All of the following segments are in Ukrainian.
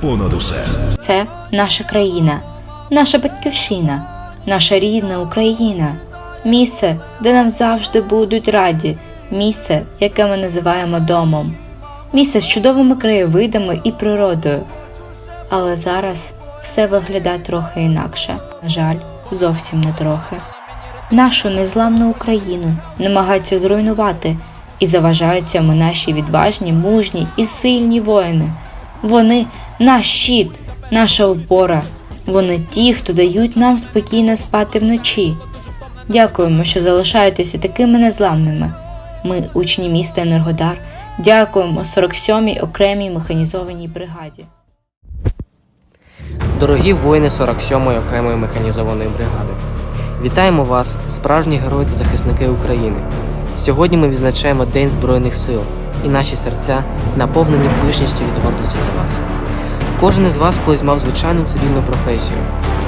понад усе. Це наша країна, наша батьківщина, наша рідна Україна, місце, де нам завжди будуть раді, місце, яке ми називаємо домом, місце з чудовими краєвидами і природою. Але зараз все виглядає трохи інакше. На жаль, зовсім не трохи. Нашу незламну Україну намагаються зруйнувати і заважають цьому наші відважні, мужні і сильні воїни. Вони наш щит, наша опора. Вони ті, хто дають нам спокійно спати вночі. Дякуємо, що залишаєтеся такими незламними. Ми, учні міста Енергодар, дякуємо 47-й окремій механізованій бригаді. Дорогі воїни 47-ї окремої механізованої бригади, вітаємо вас, справжні герої та захисники України. Сьогодні ми відзначаємо День Збройних сил, і наші серця наповнені пишністю від гордості за вас. Кожен із вас колись мав звичайну цивільну професію,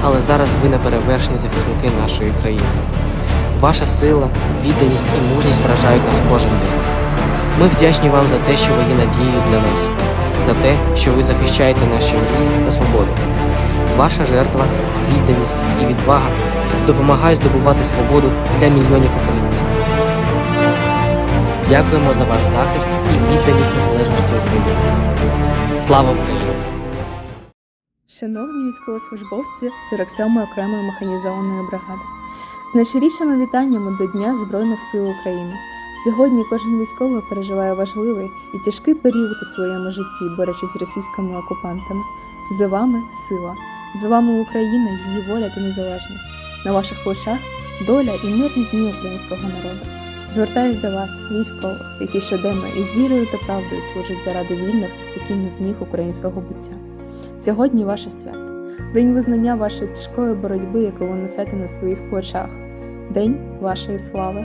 але зараз ви неперевершені захисники нашої країни. Ваша сила, відданість і мужність вражають нас кожен день. Ми вдячні вам за те, що ви є надією для нас, за те, що ви захищаєте наші мрії та свободу. Ваша жертва, відданість і відвага допомагають здобувати свободу для мільйонів українців. Дякуємо за ваш захист і відданість незалежності України. Слава Україні! Шановні військовослужбовці 47-ї окремої механізованої бригади, з найщирішими вітаннями до Дня Збройних сил України. Сьогодні кожен військовий переживає важливий і тяжкий період у своєму житті, борючись з російськими окупантами. За вами сила, за вами Україна, її воля та незалежність. На ваших плечах доля і мирні дні українського народу. Звертаюсь до вас, військових, які щоденно із вірою та правдою служать заради вільних та спокійних днів українського буття. Сьогодні ваше свято, день визнання вашої тяжкої боротьби, яку ви несете на своїх плечах, день вашої слави.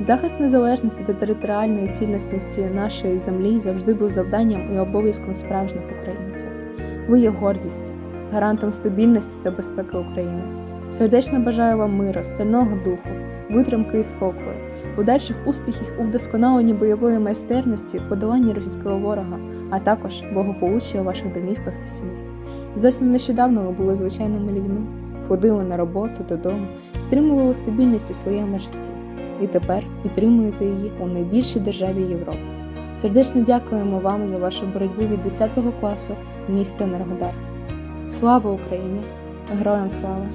Захист незалежності та територіальної цілісності нашої землі завжди був завданням і обов'язком справжніх українців. Ви є гордістю, гарантом стабільності та безпеки України. Сердечно бажаю вам миру, стального духу, витримки і спокою, подальших успіхів у вдосконаленні бойової майстерності, подоланні російського ворога, а також благополуччя у ваших домівках та сім'ї. Зовсім нещодавно ви були звичайними людьми, ходили на роботу додому, підтримували стабільність у своєму житті. І тепер підтримуєте її у найбільшій державі Європи. Сердечно дякуємо вам за вашу боротьбу від 10 класу міста Енергодар. Слава Україні! Героям слава!